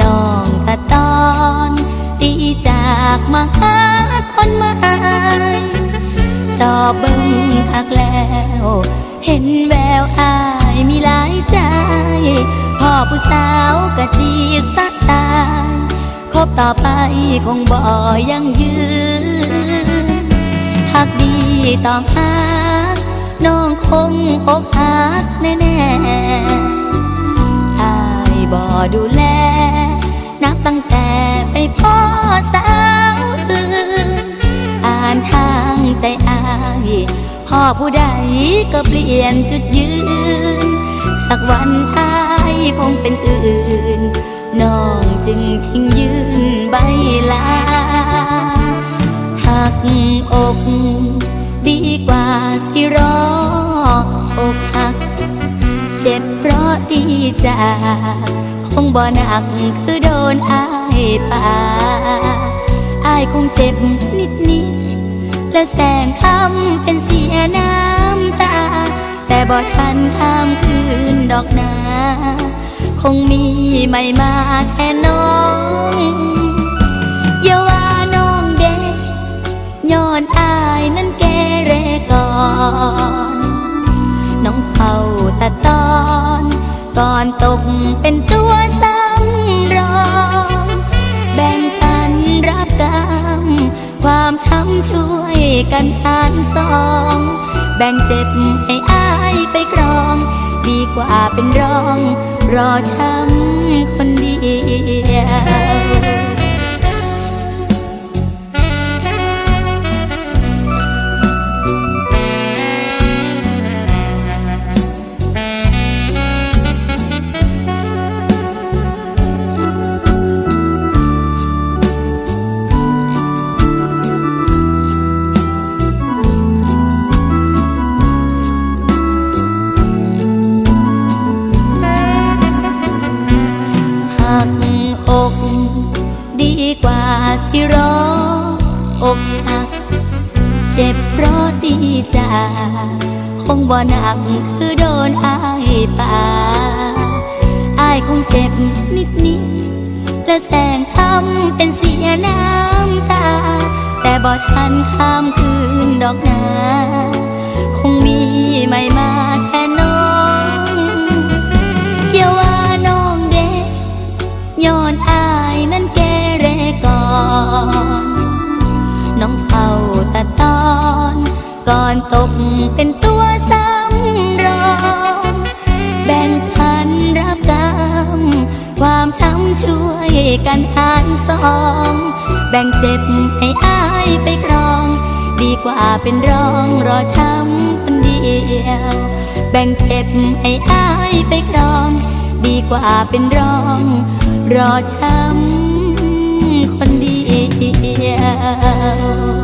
น้องตะตอน ตีจากมาหาคนใหม่ชอบเบิ่งทักแล้ว เห็นแววอายมีหลายใจ พ่อผู้สาวกะจีบสักสายคบต่อไปคงบ่ยังยืนหักดีต้องหักน้องคงอกหักแน่ๆอายบ่ดูแล นับตั้งแต่ไปพ่อสาวอื่นอ่านทางใจอายพ่อผู้ใดก็เปลี่ยนจุดยืน สักวันอายคงเป็นอื่น น้องจึงทิ้งยืนใบลาหักอกดีกว่าสิรออกหัก เจ็บเพราะดีจาก คงบ่หนักคือโดนอายป่าอายคงเจ็บนิดนิดและแสงคำเป็นเสียน้ำตา แต่บ่ทันข้ามคืนดอกนาคงมีไม่มาแค่น้องอย่าว่าน้องเด็กย้อนอายนั้นแกเรก่อน น้องเฝ้าแต่ตอน ก่อนตกเป็นตัว สอง แบ่งเจ็บให้อายไปกรอง ดีกว่าเป็นรอง รอช้ำคนเดียว ว่รออกหัก เจ็บเพราะดีจากคงบ่หนักคือโดนอายป่าอายคงเจ็บนิดนิดและแสงคำเป็นเสียน้ำตา แต่บ่ทันข้ามคืนดอกนาคงมีไม่มาแค่น้องอย่าว่าน้องเด็กย้อนอายนั้นแก ก่อน น้องเฝ้าแต่ตอน ก่อนตกเป็นตัวซ้ำรองแบ่งคันรับกรรมความช้ำช่วยกันหารสอง แบ่งเจ็บให้อายไปครอง ดีกว่าเป็นรองรอช้ำคนเดียว แบ่งเจ็บให้อายไปครอง ดีกว่าเป็นรองรอช้ำ ดียว